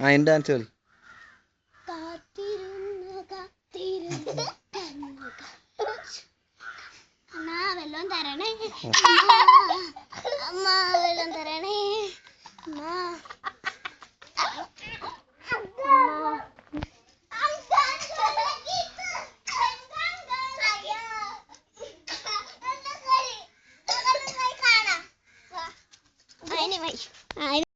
ആ എന്റെ ഡാൻസ് കളി വെള്ളം തരണേ അമ്മ വെള്ളം തരണേ അമ്മ anyway, I